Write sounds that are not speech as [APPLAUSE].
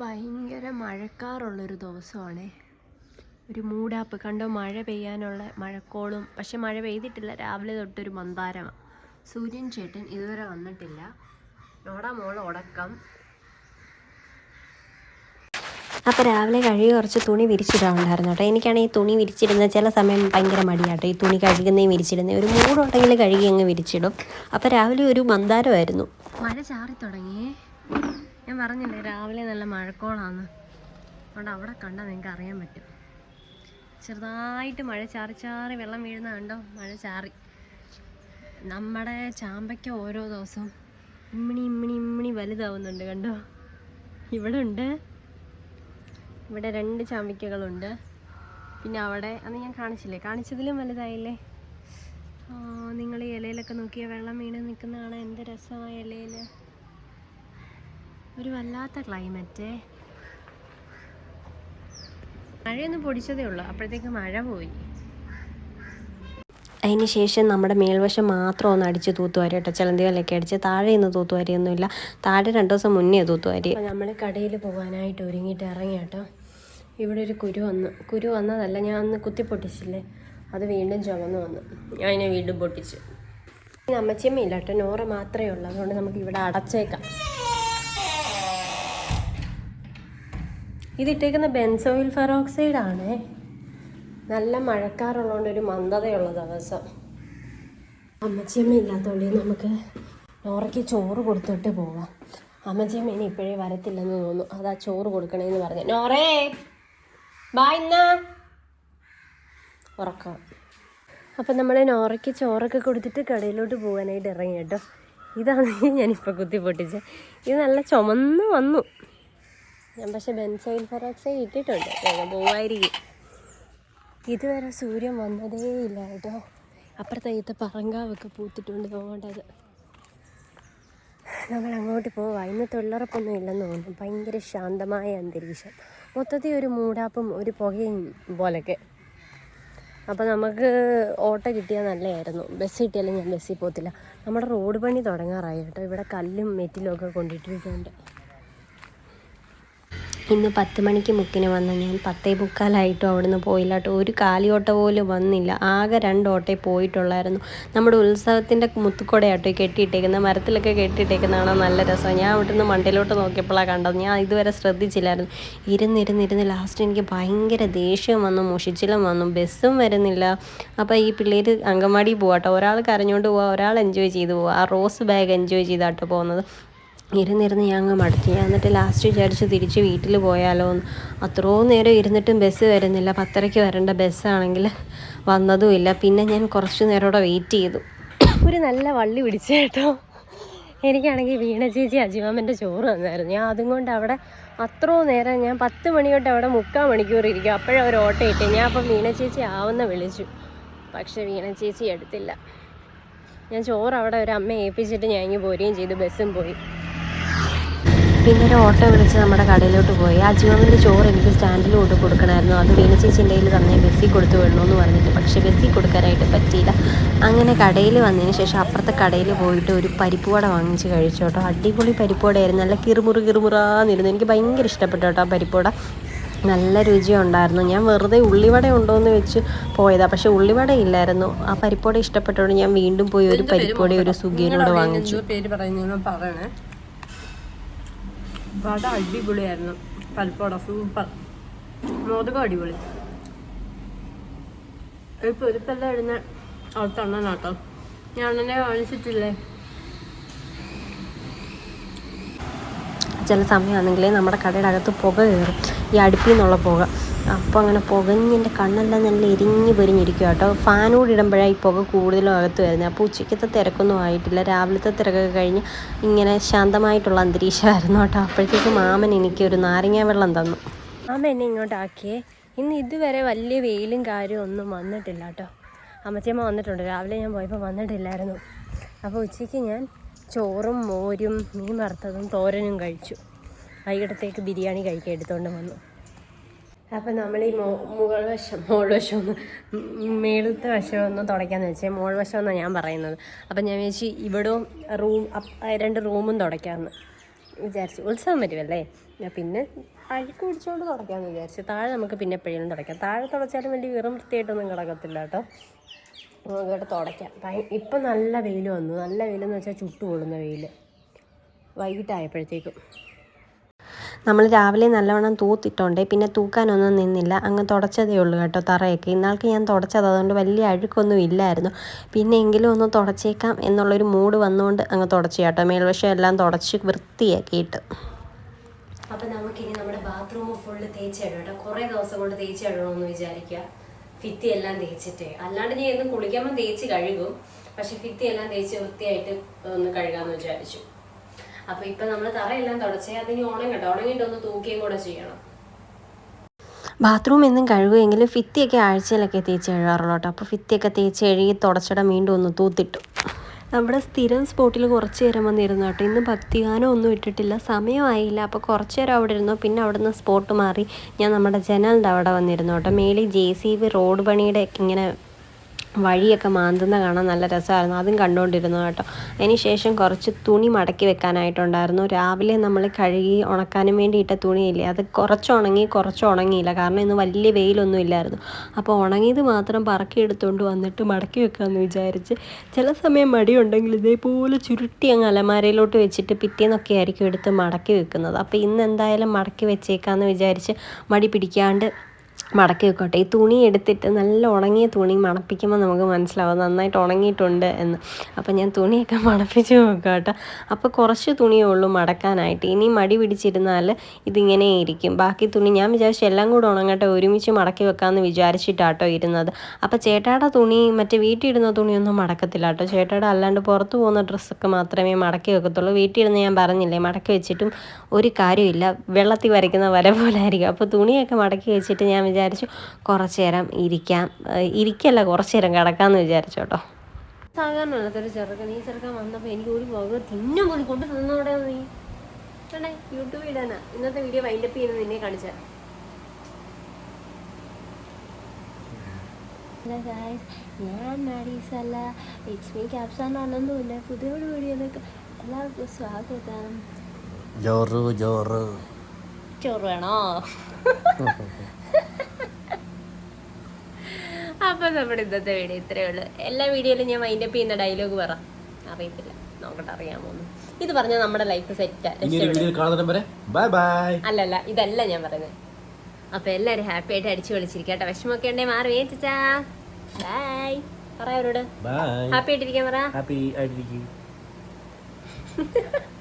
ഭയങ്കര മഴക്കാറുള്ളൊരു ദിവസമാണേ. ഒരു മൂടാപ്പ്. കണ്ടോ മഴ പെയ്യാനുള്ള മഴക്കോളും. പക്ഷെ മഴ പെയ്തിട്ടില്ല. രാവിലെ തൊട്ടൊരു മന്ദാരമാണ് സൂര്യൻ ചേട്ടൻ ഇതുവരെ വന്നിട്ടില്ല. നോടാ മോൾ ഉടക്കം അപ്പോൾ രാവിലെ കഴുകി കുറച്ച് തുണി വിരിച്ചിടാറുണ്ടായിരുന്നു കേട്ടോ. എനിക്കാണെങ്കിൽ തുണി വിരിച്ചിടുന്ന ചില സമയം ഭയങ്കര മടിയാട്ടോ. ഈ തുണി കഴുകുന്നതും വിരിച്ചിടുന്നത് ഒരു മൂടുണ്ടെങ്കിൽ കഴുകി അങ്ങ് വിരിച്ചിടും. അപ്പോൾ രാവിലെ ഒരു മന്ദാരമായിരുന്നു. മഴ ചാറി തുടങ്ങിയേ ഞാൻ പറഞ്ഞില്ലേ രാവിലെ നല്ല മഴക്കോളാന്ന്. അതുകൊണ്ട് അവിടെ കണ്ടാൽ നിങ്ങൾക്ക് അറിയാൻ പറ്റും. ചെറുതായിട്ട് മഴ ചാറി ചാറി വെള്ളം വീഴുന്ന കണ്ടോ? മഴ ചാറി. നമ്മുടെ ചാമ്പയ്ക്ക ഓരോ ദിവസവും ഇമ്മിണി ഇമ്മിണി ഇമ്മിണി വലുതാവുന്നുണ്ട് കണ്ടോ? ഇവിടെ ഉണ്ട്. ഇവിടെ രണ്ട് ചാമ്പയ്ക്കകളുണ്ട്. പിന്നെ അവിടെ അന്ന് ഞാൻ കാണിച്ചില്ലേ? കാണിച്ചതിലും വലുതായില്ലേ? നിങ്ങൾ ഇലയിലൊക്കെ നോക്കിയാൽ വെള്ളം വീണ് നിൽക്കുന്നതാണ് എന്ത് രസമായ ഇലയിൽ ഒരു വല്ലാത്ത ക്ലൈമറ്റേ മഴയൊന്നും പൊടിച്ചതേ ഉള്ളൂ. അപ്പോഴത്തേക്ക് മഴ പോയി. അതിന് ശേഷം നമ്മുടെ മേൽവശം മാത്രം ഒന്ന് അടിച്ച് തൂത്തുവാരി കേട്ടോ. ചിലന്തികളൊക്കെ അടിച്ച് താഴെ നിന്ന് തൂത്തുവാരിയൊന്നുമില്ല. താഴെ രണ്ട് ദിവസം മുന്നേ തൂത്തുവാരി. നമ്മൾ കടയിൽ പോകാനായിട്ട് ഒരുങ്ങിയിട്ട് ഇറങ്ങി കേട്ടോ. ഇവിടെ ഒരു കുരു വന്നു. കുരു വന്നതല്ല ഞാൻ അന്ന് കുത്തി പൊട്ടിച്ചില്ലേ? അത് വീണ്ടും ചുമന്ന് വന്നു. ഞാൻ അതിനെ വീണ്ടും പൊട്ടിച്ചു. അമ്മച്ചിയമ്മയില്ല കേട്ടോ. നോറ മാത്രമേ ഉള്ളൂ. അതുകൊണ്ട് നമുക്ക് ഇവിടെ അടച്ചേക്കാം. ഇതിട്ടേക്കുന്ന ബെൻസോയിൽ ഫെറോക്സൈഡ് ആണേ നല്ല മഴക്കാറുള്ളതുകൊണ്ട് ഒരു മന്ദതയുള്ള ദിവസം. അമ്മച്ചിയമ്മ ഇല്ലാത്തതുകൊണ്ട് നമുക്ക് നോറയ്ക്ക് ചോറ് കൊടുത്തിട്ട് പോവാം. അമ്മച്ചിയമ്മ ഇനി ഇപ്പോഴേ വരത്തില്ലെന്ന് തോന്നുന്നു. അതാ ചോറ് കൊടുക്കണേന്ന് പറഞ്ഞു. നോറേ ബായ് ഉറക്കാം. അപ്പം നമ്മൾ നോറയ്ക്ക് ചോറൊക്കെ കൊടുത്തിട്ട് കടയിലോട്ട് പോകാനായിട്ട് ഇറങ്ങി കേട്ടോ ഇതാണ് ഞാനിപ്പോൾ കുത്തി പൊട്ടിച്ചത് ഇത് നല്ല ചുമന്ന് വന്നു. ഞാൻ പക്ഷെ ബെൻസോയിൽ പെറോക്സൈഡ് ഇട്ടിട്ടുണ്ട്. വേഗം പോവായിരിക്കും. ഇതുവരെ സൂര്യൻ വന്നതേ ഇല്ല കേട്ടോ. അപ്പുറത്തെ ഇത്തെ പറങ്കാവൊക്കെ പൂത്തിട്ടുണ്ട് അതുകൊണ്ടത് നമ്മൾ അങ്ങോട്ട് പോവാം. ഇന്ന് തൊഴിലുറപ്പൊന്നും ഇല്ലെന്ന് തോന്നുന്നു. ഭയങ്കര ശാന്തമായ അന്തരീക്ഷം. മൊത്തത്തിൽ ഒരു മൂടാപ്പും ഒരു പുകയും പോലൊക്കെ. അപ്പോൾ നമുക്ക് ഓട്ടോ കിട്ടിയാൽ നല്ലതായിരുന്നു. ബസ് കിട്ടിയാലും ഞാൻ ബസ്സിൽ പോകത്തില്ല. നമ്മുടെ റോഡ് പണി തുടങ്ങാറായി കേട്ടോ. ഇവിടെ കല്ലും മെറ്റിലും ഒക്കെ കൊണ്ടിട്ടിട്ടുണ്ട് ഇന്ന് പത്ത് മണിക്ക് മുക്കിന് വന്ന. ഞാൻ പത്തേ മുക്കാലായിട്ടും അവിടുന്ന് പോയില്ല കേട്ടോ ഒരു കാലിയോട്ട പോലും വന്നില്ല. ആകെ രണ്ട് ഓട്ടേ പോയിട്ടുള്ളായിരുന്നു. നമ്മുടെ ഉത്സവത്തിന്റെ മുത്തുക്കൊടയാട്ടോ കെട്ടിയിട്ടേക്കുന്നത്. മരത്തിലൊക്കെ കെട്ടിയിട്ടേക്കുന്നതാണ് നല്ല രസം. ഞാൻ അവിടുന്ന് മണ്ടയിലോട്ട് നോക്കിയപ്പോഴാണ് കണ്ടത്. ഞാൻ ഇതുവരെ ശ്രദ്ധിച്ചില്ലായിരുന്നു. ഇരുന്നിരുന്നിരുന്ന് ലാസ്റ്റ് എനിക്ക് ഭയങ്കര ദേഷ്യം വന്നു മുഷിച്ചിലും വന്നു. ബസ്സും വരുന്നില്ല. അപ്പോൾ ഈ പിള്ളേർ അങ്കമാടി പോവാട്ടോ. ഒരാൾ കരഞ്ഞുകൊണ്ട് പോവാ ഒരാൾ എൻജോയ് ചെയ്ത് പോവാ. ആ റോസ് ബാഗ് എൻജോയ് ചെയ്താട്ടോ പോകുന്നത്. ഇരുന്നിരുന്ന് ഞാൻ അങ്ങ് മടുത്തു ഞാൻ എന്നിട്ട് ലാസ്റ്റ് വിചാരിച്ച് തിരിച്ച് വീട്ടിൽ പോയാലോ എന്ന്. അത്രയും നേരം ഇരുന്നിട്ടും ബസ് വരുന്നില്ല. പത്തരയ്ക്ക് വരേണ്ട ബസ്സാണെങ്കിൽ വന്നതുമില്ല പിന്നെ ഞാൻ കുറച്ച് നേരം കൂടെ വെയിറ്റ് ചെയ്തു. ഒരു നല്ല വള്ളി പിടിച്ചു കേട്ടോ. എനിക്കാണെങ്കിൽ വീണ ചേച്ചി അജിമാമന്റെ ചോറ് തന്നായിരുന്നു. ഞാൻ അതും കൊണ്ട് അവിടെ അത്രയും നേരം ഞാൻ പത്ത് മണി തൊട്ട് അവിടെ മുക്കാൽ മണിക്കൂർ ഇരിക്കും. അപ്പോഴവർ ഓട്ടോ ഇട്ടേ ഞാൻ അപ്പം വീണ ചേച്ചി ആവുന്ന വിളിച്ചു. പക്ഷേ വീണ ചേച്ചി എടുത്തില്ല. ഞാൻ ചോറ് അവിടെ ഒരു അമ്മ ഏൽപ്പിച്ചിട്ട് ഞാൻ ഇങ്ങ് പോരുകയും ചെയ്തു ബസ്സും പോയി. പിന്നെ ഒരു ഓട്ടോ വിളിച്ച് നമ്മുടെ കടയിലോട്ട് പോയി. ആ ജീവന്റെ ചോറ് എനിക്ക് സ്റ്റാൻഡിൽ കൊണ്ട് കൊടുക്കണമായിരുന്നു. അത് വീണ ചേച്ചിന്റെ കയ്യിൽ തന്നെ ബസ്സിൽ കൊടുത്തു വിടണമെന്ന് പറഞ്ഞിട്ട്. പക്ഷേ ബസ്സിൽ കൊടുക്കാനായിട്ട് പറ്റിയില്ല. അങ്ങനെ കടയിൽ വന്നതിന് ശേഷം അപ്പുറത്തെ കടയിൽ പോയിട്ട് ഒരു പരിപ്പുവട വാങ്ങിച്ച് കഴിച്ചു കേട്ടോ. അടിപൊളി പരിപ്പുവടയായിരുന്നു നല്ല കിറുമുറു കിറുമുറാന്നിരുന്നു. എനിക്ക് ഭയങ്കര ഇഷ്ടപ്പെട്ടു കേട്ടോ ആ പരിപ്പുവട നല്ല രുചിയുണ്ടായിരുന്നു. ഞാൻ വെറുതെ ഉള്ളിവട ഉണ്ടോയെന്ന് വെച്ച് പോയതാണ് പക്ഷേ ഉള്ളിവട ഇല്ലായിരുന്നു. ആ പരിപ്പോടെ ഇഷ്ടപ്പെട്ടോണ്ട് ഞാൻ വീണ്ടും പോയി ഒരു പരിപ്പോടെ ഒരു സുഖിയനോട് വാങ്ങിച്ചു. പേര് പറയുന്ന പറയണേ. വട അടിപൊളിയായിരുന്നു. പരിപ്പോട. സൂപ്പർ. മോദകം അടിപൊളി. ഒരു പൊരിപ്പെല്ലാം ഇടുന്ന അടുത്തെണ്ണ കേട്ടോ ഞാൻ അണ്ണനെ കാണിച്ചിട്ടില്ലേ ചില സമയമാണെങ്കിൽ നമ്മുടെ കടയുടെ അകത്ത് പുക കയറും. ഈ അടുപ്പിൽ നിന്നുള്ള പുക. അപ്പോൾ അങ്ങനെ പുകഞ്ഞിന്റെ കണ്ണെല്ലാം നല്ല എരിഞ്ഞ് പൊരിഞ്ഞിരിക്കും കേട്ടോ. ഫാനൂടെ ഇടുമ്പോഴാണ് ഈ പുക കൂടുതലും അകത്ത് വരുന്നത്. അപ്പോൾ ഉച്ചയ്ക്കത്തെ തിരക്കൊന്നും ആയിട്ടില്ല. രാവിലത്തെ തിരക്കൊക്കെ കഴിഞ്ഞ് ഇങ്ങനെ ശാന്തമായിട്ടുള്ള അന്തരീക്ഷമായിരുന്നു കേട്ടോ. അപ്പോഴത്തേക്ക് മാമൻ എനിക്ക് ഒരു നാരങ്ങ വെള്ളം തന്നു. മാമൻ എന്നെ ഇങ്ങോട്ടാക്കിയേ. ഇന്ന് ഇതുവരെ വലിയ വെയിലും കാര്യവും ഒന്നും വന്നിട്ടില്ല കേട്ടോ. അമ്മച്ചിയമ്മ വന്നിട്ടുണ്ട്. രാവിലെ ഞാൻ പോയപ്പോൾ വന്നിട്ടില്ലായിരുന്നു. അപ്പോൾ ഉച്ചയ്ക്ക് ഞാൻ ചോറും മോരും മീൻ വറുത്തതും തോരനും കഴിച്ചു. വൈകിട്ടത്തേക്ക് ബിരിയാണി കഴിക്കാൻ എടുത്തുകൊണ്ട് വന്നു. അപ്പം നമ്മൾ ഈ മോ മുകൾ വശം മോൾ വശം ഒന്ന് മേളത്തെ വശം ഒന്ന് തുടയ്ക്കാമെന്ന് വെച്ചാൽ മോൾ വശം എന്നാണ് ഞാൻ പറയുന്നത്. അപ്പം ഞാൻ വിചാരിച്ചു ഇവിടും റൂം രണ്ട് റൂമും തുടയ്ക്കാമെന്ന് വിചാരിച്ചു. ഉത്സവം വരുമല്ലേ പിന്നെ അഴുക്ക് പിടിച്ചുകൊണ്ട് തുടയ്ക്കാമെന്ന് വിചാരിച്ചു. താഴെ നമുക്ക് പിന്നെ എപ്പോഴും തുടയ്ക്കാം. താഴെ തുടച്ചാലും വലിയ വെറും വൃത്തിയായിട്ടൊന്നും കിടക്കത്തില്ല കേട്ടോ. നമുക്ക് ഇവിടെ തുടയ്ക്കാം. ഇപ്പം നല്ല വെയിൽ വന്നു. നല്ല വെയിലെന്ന് വെച്ചാൽ ചുട്ടു കൊള്ളുന്ന വെയിൽ. വൈകിട്ടായപ്പോഴത്തേക്കും. നമ്മൾ രാവിലെ നല്ലവണ്ണം തൂത്തിട്ടുണ്ട് പിന്നെ തൂക്കാനൊന്നും നിന്നില്ല. അങ്ങ് തുടച്ചതേ ഉള്ളൂ കേട്ടോ തറയൊക്കെ. ഇന്നാൾക്ക് ഞാൻ തുടച്ചത്. അതുകൊണ്ട് വലിയ അഴുക്കൊന്നും ഇല്ലായിരുന്നു. പിന്നെ എങ്കിലും ഒന്ന് തുടച്ചേക്കാം എന്നുള്ളൊരു മൂഡ് വന്നുകൊണ്ട് അങ്ങ് തുടച്ചു കേട്ടോ. മേൽവശം എല്ലാം തുടച്ച് വൃത്തിയാക്കിയിട്ട് അപ്പം നമുക്കിനി നമ്മുടെ ബാത്റൂം ഫുള്ള് തേച്ചിടണം കേട്ടോ. കുറേ ദിവസം കൊണ്ട് തേച്ചിടണമെന്ന് വിചാരിക്കുക. ഫിത്തി എല്ലാം തേച്ചിട്ട്. അല്ലാണ്ട് ഞാൻ എന്നും കുളിക്കുമ്പോൾ തേച്ച് കഴുകും. പക്ഷെ ഫിത്തി എല്ലാം തേച്ച് വൃത്തിയായിട്ട് ഒന്ന് കഴുകാമെന്ന് വിചാരിച്ചു. അപ്പൊ ഇപ്പൊ നമ്മൾ തറയെല്ലാം തുടച്ചേ അതിന് ഉണങ്ങട്ടെ. ഉണങ്ങിയിട്ട് ഒന്ന് തൂക്കുകയും കൂടെ ചെയ്യണം. ബാത്റൂം എന്നും കഴുകുമെങ്കിലും ഫിത്തിയൊക്കെ ആഴ്ചയിലൊക്കെ തേച്ച് കഴുകാറുള്ളൂ കേട്ടോ. അപ്പോൾ ഫിത്തിയൊക്കെ തേച്ച് കഴുകി തുടച്ചിടം വീണ്ടും ഒന്ന് തൂത്തിട്ടു. നമ്മുടെ സ്ഥിരം സ്പോട്ടിൽ കുറച്ച് നേരം വന്നിരുന്നു കേട്ടോ. ഇന്ന് ഭക്തിഗാനം ഒന്നും ഇട്ടിട്ടില്ല. സമയമായില്ല. അപ്പോൾ കുറച്ച് നേരം അവിടെ ഇരുന്നു. പിന്നെ അവിടെ നിന്ന് സ്പോട്ട് മാറി ഞാൻ നമ്മുടെ ജനലിന്റെ അവിടെ വന്നിരുന്നു കേട്ടോ. മേളിൽ ജെ സി ബി റോഡ് പണിയുടെ ഇങ്ങനെ വഴിയൊക്കെ മാന്തുന്ന കാണാൻ നല്ല രസമായിരുന്നു. അതും കണ്ടുകൊണ്ടിരുന്നു കേട്ടോ. അതിന് ശേഷം കുറച്ച് തുണി മടക്കി വെക്കാനായിട്ടുണ്ടായിരുന്നു. രാവിലെ നമ്മൾ കഴുകി ഉണക്കാനും വേണ്ടി ഇട്ട തുണിയില്ലേ അത് കുറച്ച് ഉണങ്ങി കുറച്ച് ഉണങ്ങിയില്ല. കാരണം ഇന്ന് വലിയ വെയിലൊന്നും ഇല്ലായിരുന്നു. അപ്പോൾ ഉണങ്ങിയത് മാത്രം പറക്കി എടുത്തുകൊണ്ട് വന്നിട്ട് മടക്കി വെക്കാമെന്ന് വിചാരിച്ച് ചില സമയം മടിയുണ്ടെങ്കിൽ ഇതേപോലെ ചുരുട്ടി അങ്ങ് അലമാരയിലോട്ട് വെച്ചിട്ട് പിറ്റേന്നൊക്കെ ആയിരിക്കും എടുത്ത് മടക്കി വെക്കുന്നത്. അപ്പോൾ ഇന്ന് എന്തായാലും മടക്കി വെച്ചേക്കാമെന്ന് വിചാരിച്ച് മടി പിടിക്കാണ്ട് മടക്കി വെക്കട്ടെ. ഈ തുണി എടുത്തിട്ട് നല്ല ഉണങ്ങിയ തുണി മണപ്പിക്കുമ്പോൾ നമുക്ക് മനസ്സിലാവും നന്നായിട്ട് ഉണങ്ങിയിട്ടുണ്ട് എന്ന്. അപ്പം ഞാൻ തുണിയൊക്കെ മണപ്പിച്ച് നോക്കാം കേട്ടോ അപ്പോൾ കുറച്ച് തുണിയേ ഉള്ളൂ മടക്കാനായിട്ട്. ഇനി മടി പിടിച്ചിരുന്നാൽ ഇതിങ്ങനെ ഇരിക്കും. ബാക്കി തുണി ഞാൻ വിചാരിച്ചു എല്ലാം കൂടെ ഉണങ്ങട്ടെ ഒരുമിച്ച് മടക്കി വെക്കാമെന്ന് വിചാരിച്ചിട്ടാട്ടോ ഇരുന്നത്. അപ്പോൾ ചേട്ടായുടെ തുണി മറ്റേ വീട്ടിലിരുന്ന തുണിയൊന്നും മടക്കത്തില്ല കേട്ടോ. ചേട്ടായുടെ അല്ലാണ്ട് പുറത്ത് പോകുന്ന ഡ്രസ്സൊക്കെ മാത്രമേ മടക്കി വെക്കത്തുള്ളൂ. വീട്ടിലിരുന്ന് ഞാൻ പറഞ്ഞില്ലേ മടക്കി വെച്ചിട്ടും ഒരു കാര്യമില്ല വെള്ളത്തിൽ വരയ്ക്കുന്ന വര പോലെ ആയിരിക്കും. അപ്പോൾ തുണിയൊക്കെ മടക്കി വെച്ചിട്ട് ഞാൻ വിചാരിച്ചു. കുറച്ച് നേരം ഇരിക്കാം. ഇരിക്കല്ല കുറച്ച് നേരം കിടക്കാമെന്ന് വിചാരിച്ചു കേട്ടോ. സാധാരണ അല്ലാത്തൊരു ചെറുക്കൻ ഈ ചെറുക്കൻ വന്നപ്പോൾ എനിക്ക് ഒരു വക തിന്നും പോലും കൊണ്ട് തന്നോടെ നീ. കണ്ടേ യൂട്യൂബ് ഇടാനാ. ഇന്നത്തെ വീഡിയോ വൈൻഡപ്പ് ചെയ്യുന്നത് നിന്നെ കാണിച്ച. ഞാൻ മാഡീസല്ല ഇറ്റ്സ് മീ ക്യാപ്സാൻ ആണെന്നൊന്നുമില്ല പുതിയൊരു വീഡിയോയിലേക്ക് എല്ലാവർക്കും സ്വാഗതം. ജോറ് ജോറ്. ചോറ് വേണോ? [LAUGHS] അപ്പം നമ്മുടെ ഇന്നത്തെ വീഡിയോ ഇത്രയേ ഉള്ളൂ. എല്ലാ വീഡിയോയിലും ഞാൻ വൈൻഡപ്പ് ചെയ്യുന്ന ഡയലോഗ് പറ. അറിയത്തില്ല. നോക്കട്ടെ അറിയാമോ ഇത് പറഞ്ഞാൽ നമ്മുടെ ലൈഫ് സെറ്റ് ബൈ ബൈ അല്ലല്ല ഇതല്ല ഞാൻ പറയുന്നത്. അപ്പൊ എല്ലാരും ഹാപ്പി ആയിട്ട് അടിച്ചു വിളിച്ചിരിക്കട്ടെ വിഷമൊക്കെ ഉണ്ടെങ്കിൽ മാറി വേച്ചാ ബൈ പറ അവരോട്. ഹാപ്പി ആയിട്ടിരിക്കാൻ പറ. ഹാപ്പി ആയിട്ടിരിക്കും. [LAUGHS]